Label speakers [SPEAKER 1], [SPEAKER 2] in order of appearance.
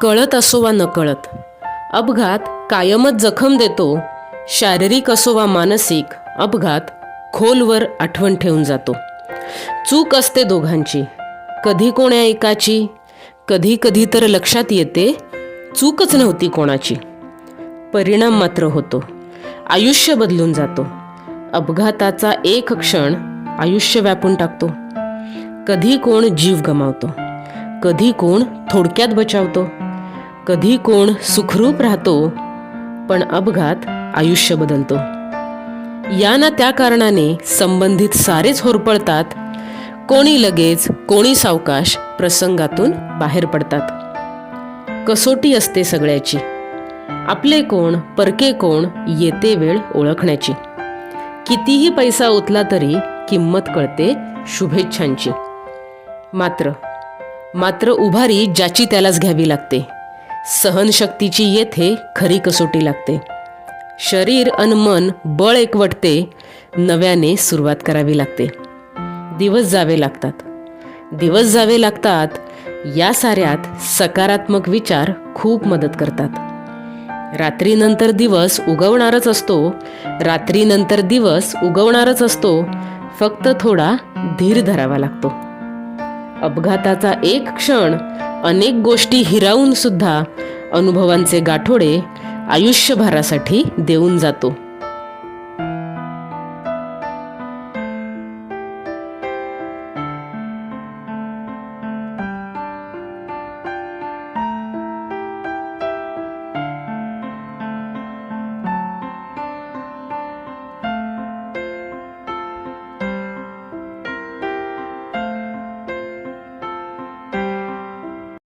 [SPEAKER 1] कळत असो वा नकळत. अपघात कायमच जखम देतो. शारीरिक असो वा मानसिक अपघात खोलवर आठवण ठेवून जातो. चूक असते दोघांची. कधी कोण्या एकाची? कधी कधी तर लक्षात येते चूकच नव्हती कोणाची. परिणाम मात्र होतो. आयुष्य बदलून जातो. अपघाताचा एक क्षण आयुष्य व्यापून टाकतो. कधी कोण जीव गमावतो. कधी कोण थोडक्यात बचावतो. कधी कोण सुखरूप राहतो पण अपघात आयुष्य बदलतो. या ना त्या कारणाने संबंधित सारेच होरपळतात कोणी लगेच कोणी सावकाश प्रसंगातून बाहेर पडतात. कसोटी असते सगळ्याची. आपले कोण परके कोण येते वेळ ओळखण्याची. कितीही पैसा ओतला तरी किंमत कळते शुभेच्छांची. मात्र मात्र उभारी ज्याची त्यालाच घ्यावी लागते. सहनशक्तीची येथे खरी कसोटी लागते. शरीर अन मन बळ एकवटते नव्याने सुरुवात करावी लागते. दिवस जावे लागतात. दिवस जावे लागतात या साऱ्यात सकारात्मक विचार खूप मदत करतात. रात्रीनंतर दिवस उगवणारच असतो रात्रीनंतर दिवस उगवणारच असतो फक्त थोडा धीर धरावा लागतो. अपघाताचा एक क्षण अनेक गोष्टी हिरावून सुद्धा अनुभवांचे गाठोडे आयुष्यभरासाठी देऊन जातो.